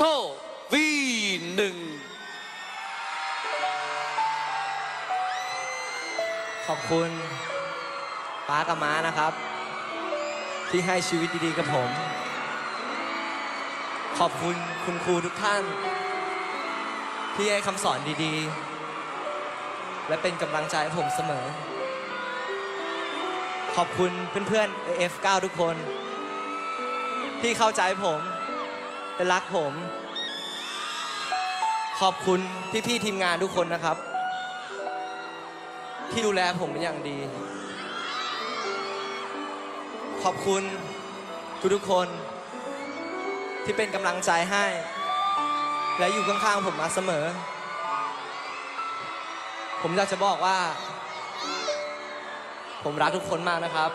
โซวีหนึ่งขอบคุณป้ากับม้านะครับ ที่ให้ชีวิตดีๆกับผม ขอบคุณคุณครูทุกท่าน ที่ให้คำสอนดีๆ และเป็นกำลังใจให้ผมเสมอ ขอบคุณเพื่อนๆ F9 ทุกคน ที่เข้าใจผม และรักผม ขอบคุณพี่ๆทีมงานทุกคนนะครับ ที่ดูแลผมเป็นอย่างดี ขอบคุณทุกๆคน ที่เป็นกำลังใจให้ และอยู่ข้างๆผมมาเสมอ ผมอยากจะบอกว่า ผมรักทุกคนมากนะครับ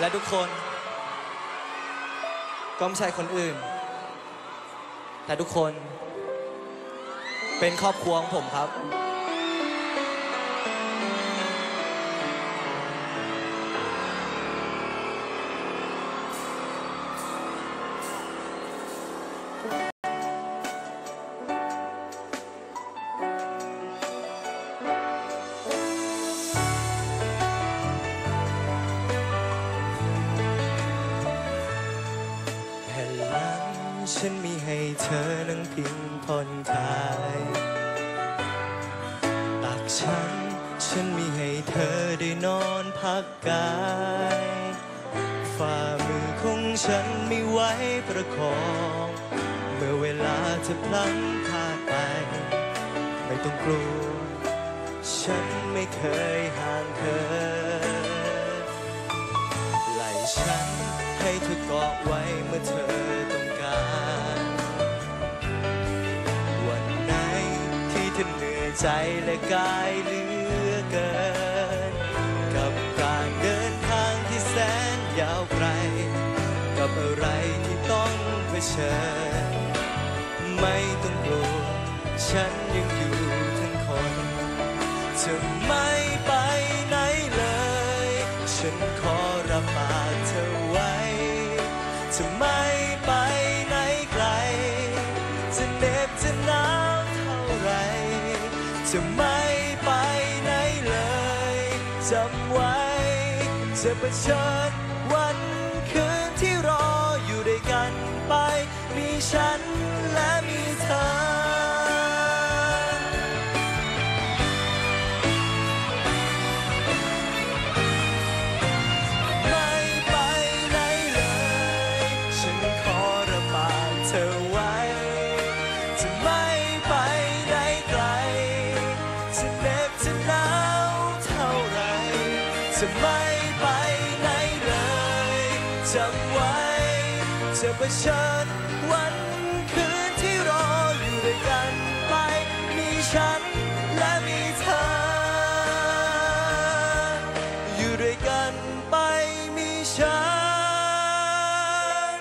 และทุกคน ก็ไม่ใช่คนอื่น แต่ทุกคนเป็นครอบครัวของผมครับ พิงผ่อนคลายตักฉัน ฉันมีให้เธอได้นอนพักกายฝ่ามือของฉันไม่ไหวประคอง เมื่อเวลาเธอพลั้งพาดไป ไม่ต้องกลัว ฉันไม่เคยห่างเธอไหลฉันให้เธอกาะไว้เมื่อเธอ ใจและกายเหลือเกิน กับการเดินทางที่แสนยาวไกล กับอะไรที่ต้องเผชิญ ไม่ต้องกลัวฉันยังอยู่ทั้งคนจะไม่ ไป มีฉันและมีเธอ ไม่ไปไหนเลย ฉันขอระบากเธอไว้ จะไม่ไปไหนไกล จะเหน็บจะหนาวเท่าไหรจะไม่ จะเผชิญวันคืนที่รออยู่ด้วยกันไป มีฉันและมีเธอ อยู่ด้วยกันไปมีฉัน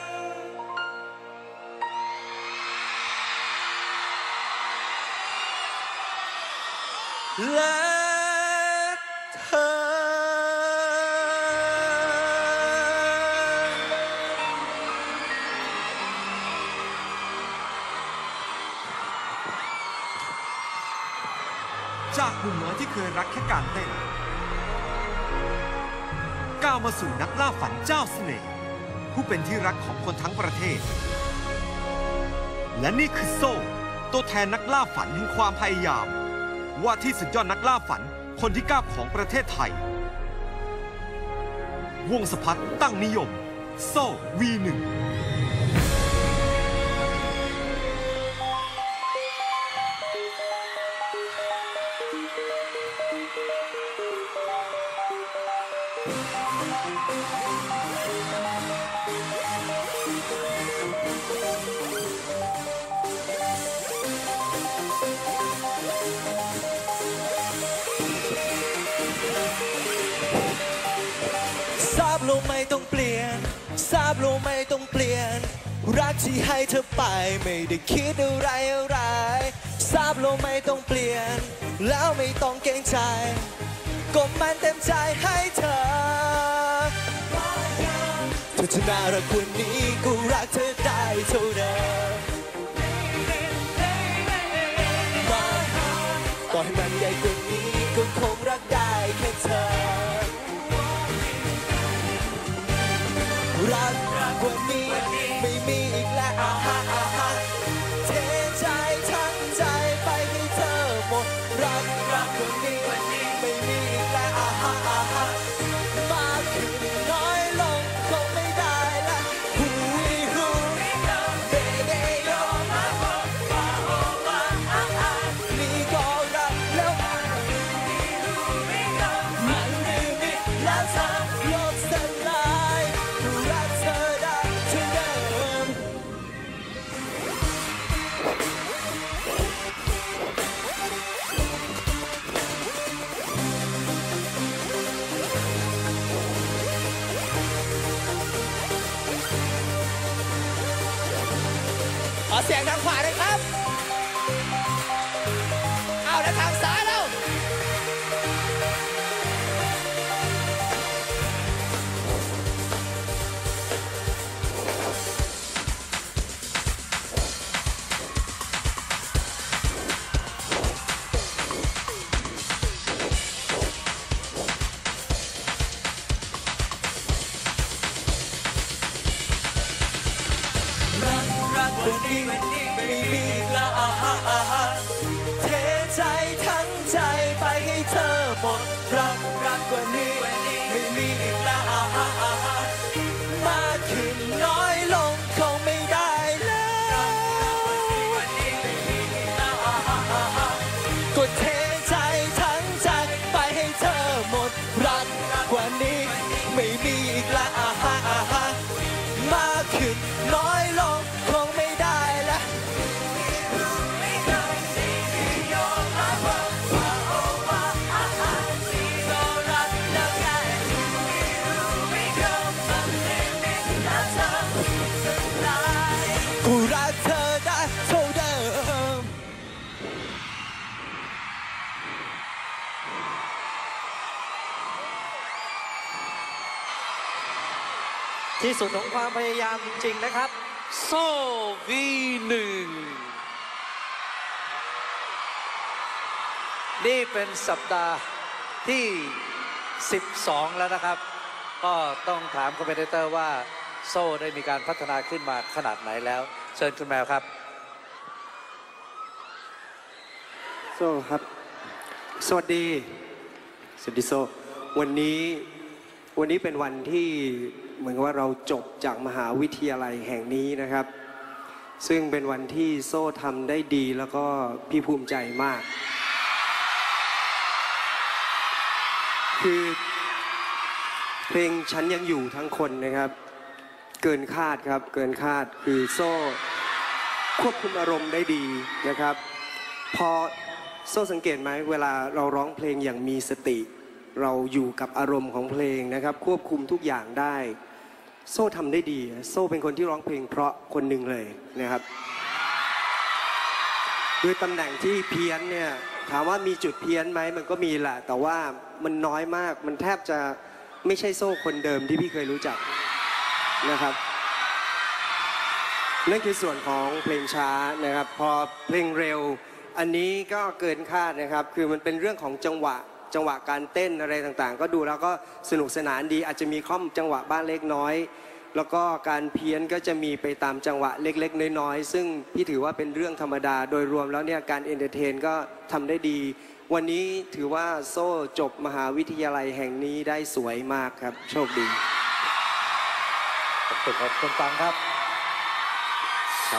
และ เคยรักแค่การเต้นก้าวมาสู่นักล่าฝันเจ้าเสน่ห์ผู้เป็นที่รักของคนทั้งประเทศ และนี่คือโซ่ ตัวแทนนักล่าฝันแห่งความพยายาม ว่าที่สุดยอดนักล่าฝันคนที่9ของประเทศไทย วงสพัฒตั้งนิยม โซ่ V1 ทราบรู้ไม่ต้องเปลี่ยน ทราบรู้ไม่ต้องเปลี่ยน รักที่ให้เธอไปไม่ได้คิดอะไรอะไร ทราบรู้ไม่ต้องเปลี่ยน แล้วไม่ต้องเกรงใจ ก็มันเต็มใจให้เธอเธอจะน่ารักกว่านี้กูรักเธอได้เท่าเดิมมาต่อให้มันใหญ่กว่านี้ก็คงรักได้แค่เธอ เสียงทางขวาด้วยครับ ที่สุดของความพยายามจริง ๆ นะครับ โซ่วีหนึ่งนี่เป็นสัปดาห์ที่ 12 แล้วนะครับ ก็ต้องถามคอมเมนเตอร์ว่าโซ่ได้มีการพัฒนาขึ้นมาขนาดไหนแล้ว เชิญคุณแมวครับ โซ่ครับ สวัสดี สวัสดีโซ่ วันนี้วันนี้เป็นวันที่ เหมือนกับว่าเราจบจากมหาวิทยาลัยแห่งนี้นะครับ ซึ่งเป็นวันที่โซ่ทำได้ดีแล้วก็พี่ภูมิใจมาก คือเพลงฉันยังอยู่ทั้งคนนะครับ เกินคาดครับเกินคาดคือโซ่ควบคุมอารมณ์ได้ดีนะครับ พอโซ่สังเกตไหมเวลาเราร้องเพลงอย่างมีสติ เราอยู่กับอารมณ์ของเพลงนะครับ ควบคุมทุกอย่างได้ โซ่ทำได้ดี โซ่เป็นคนที่ร้องเพลงเพราะคนหนึ่งเลยนะครับด้วยตำแหน่งที่เพี้ยนเนี่ยถามว่ามีจุดเพี้ยนไหมมันก็มีแหละแต่ว่ามันน้อยมากมันแทบจะไม่ใช่โซ่คนเดิมที่พี่เคยรู้จักนะครับนั่นคือส่วนของเพลงช้านะครับ พอเพลงเร็ว อันนี้ก็เกินคาดนะครับ คือมันเป็นเรื่องของจังหวะ จังหวะการเต้นอะไรต่างๆ ก็ดูแล้วก็สนุกสนานดีอาจจะมีข้อมจังหวะบ้างเล็กน้อย แล้วก็การเพี้ยนก็จะมีไปตามจังหวะเล็กๆ น้อยๆ ซึ่งพี่ถือว่าเป็นเรื่องธรรมดาโดยรวมแล้วเนี่ยการเอนเตอร์เทนก็ทำได้ดี วันนี้ถือว่าโซ่จบมหาวิทยาลัยแห่งนี้ได้สวยมากครับ โชคดีขอบคุณครับคุณฟังครับ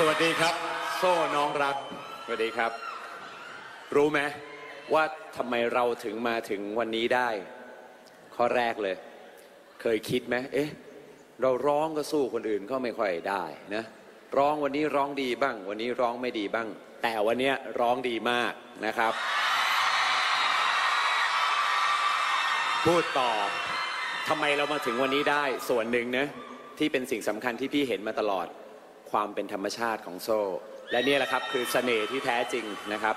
สวัสดีครับ โซ่น้องรักสวัสดีครับ รู้ไหม ว่าทำไมเราถึงมาถึงวันนี้ได้ ข้อแรกเลย เคยคิดไหมเอ๊ะ เราร้องก็สู้คนอื่นก็ไม่ค่อยได้นะร้องวันนี้ร้องดีบ้าง วันนี้ร้องไม่ดีบ้าง แต่วันนี้ร้องดีมากนะครับ พูดต่อทำไมเรามาถึงวันนี้ได้ส่วนหนึ่งนะที่เป็นสิ่งสำคัญที่พี่เห็นมาตลอด ความเป็นธรรมชาติของโซ่ และนี่แหละครับคือเสน่ห์ที่แท้จริงนะครับ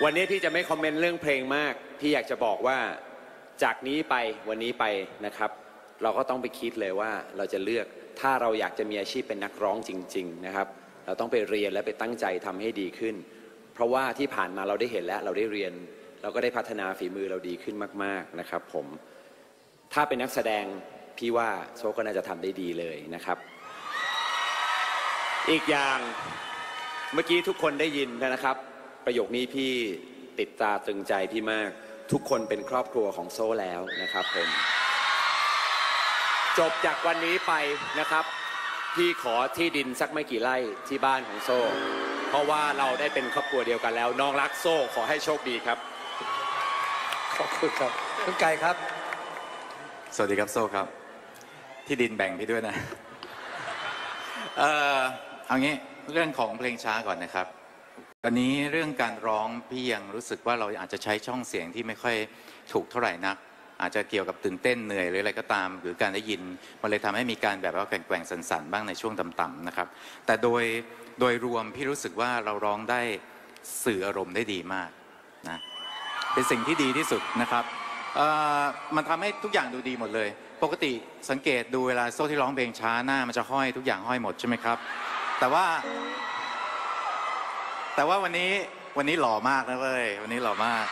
วันนี้พี่จะไม่คอมเมนต์เรื่องเพลงมาก พี่อยากจะบอกว่าจากนี้ไปวันนี้ไปนะครับ เราก็ต้องไปคิดเลยว่าเราจะเลือกถ้าเราอยากจะมีอาชีพเป็นนักร้องจริง ๆ นะครับ เราต้องไปเรียนและไปตั้งใจทำให้ดีขึ้น เพราะว่าที่ผ่านมาเราได้เห็นแล้วเราได้เรียน เราก็ได้พัฒนาฝีมือเราดีขึ้นมาก ๆนะครับ ผม ถ้าเป็นนักแสดงพี่ว่าโซก็น่าจะทำได้ดีเลยนะครับ อีกอย่างเมื่อกี้ทุกคนได้ยินนะครับ ประโยคนี้พี่ติดตาตรึงใจพี่มาก ทุกคนเป็นครอบครัวของโซ่แล้วนะครับผม จบจากวันนี้ไปนะครับ พี่ขอที่ดินสักไม่กี่ไร่ที่บ้านของโซ่ เพราะว่าเราได้เป็นครอบครัวเดียวกันแล้ว น้องรักโซ่ขอให้โชคดีครับ ขอบคุณครับคุณไก่ครับ สวัสดีครับโซ่ครับ ที่ดินแบ่งพี่ด้วยนะ เออเอางี้เรื่องของเพลงช้าก่อนนะครับ อันนี้เรื่องการร้องพี่ยังรู้สึกว่าเราอาจจะใช้ช่องเสียงที่ไม่ค่อยถูกเท่าไหร่นัก อาจจะเกี่ยวกับตื่นเต้นเหนื่อยหรืออะไรก็ตาม หรือการได้ยินมันเลยทำให้มีการแบบว่าแกว่งๆสันๆบ้างในช่วงต่ำๆนะครับ แต่โดยโดยรวมพี่รู้สึกว่าเราร้องได้สื่ออารมณ์ได้ดีมากนะเป็นสิ่งที่ดีที่สุดนะครับมันทำให้ทุกอย่างดูดีหมดเลย ปกติสังเกตดูเวลาโซ่ที่ร้องเพลงช้าหน้ามันจะห้อยทุกอย่างห้อยหมดใช่ไหมครับ แต่ว่า แต่ว่าวันนี้วันนี้หล่อมากนะเว้ยวันนี้หล่อมาก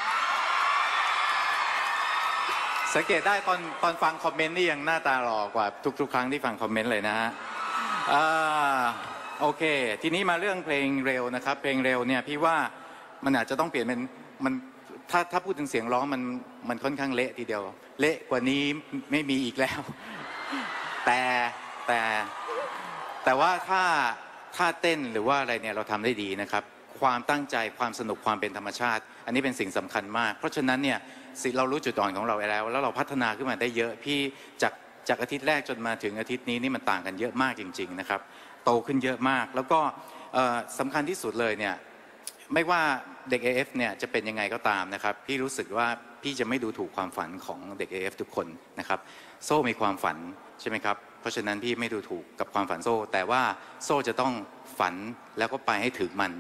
สังเกตได้ตอนตอนฟังคอมเมนต์นี่ยังหน้าตาหล่อกว่าทุก ๆ ครั้งที่ฟังคอมเมนต์เลยนะฮะอ่าโอเค ทีนี้มาเรื่องเพลงเร็วนะครับ เพลงเร็วเนี่ยพี่ว่ามันอาจจะต้องเปลี่ยนเป็นมันถ้าถ้าพูดถึงเสียงร้องมันมันค่อนข้างเละทีเดียว เละกว่านี้ไม่มีอีกแล้ว แต่แต่แต่ว่าถ้าถ้าเต้นหรือว่าอะไรเนี่ยเราทำได้ดีนะครับ ความตั้งใจความสนุกความเป็นธรรมชาติ อันนี้เป็นสิ่งสำคัญมาก เพราะฉะนั้นเนี่ยเรารู้จุดอ่อนของเราแล้ว แล้วเราพัฒนาขึ้นมาได้เยอะพี่จากจากอาทิตย์แรกจนมาถึงอาทิตย์นี้นี่มันต่างกันเยอะมากจริง ๆ นะครับ โตขึ้นเยอะมาก แล้วก็เอ่อสำคัญที่สุดเลยเนี่ยไม่ว่าเด็ก AF เนี่ยจะเป็นยังไงก็ตามนะครับ พี่รู้สึกว่าพี่จะไม่ดูถูกความฝันของเด็ก AF ทุกคนนะครับ โซ่มีความฝันใช่ไหมครับ เพราะฉะนั้นพี่ไม่ดูถูกกับความฝันโซ่ แต่ว่าโซ่จะต้องฝันแล้วก็ไปให้ถึงมัน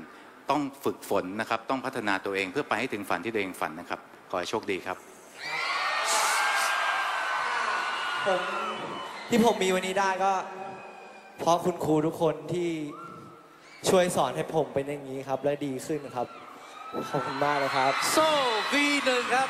ต้องฝึกฝนนะครับ ต้องพัฒนาตัวเองเพื่อไปให้ถึงฝันที่ตัวเองฝันนะครับ ขอให้โชคดีครับ ผมที่ผมมีวันนี้ได้ก็ เพราะคุณครูทุกคนที่ช่วยสอนให้ผมเป็นอย่างนี้ครับ และดีขึ้นครับ ขอบคุณมากเลยครับ โซ่ V1 ครับ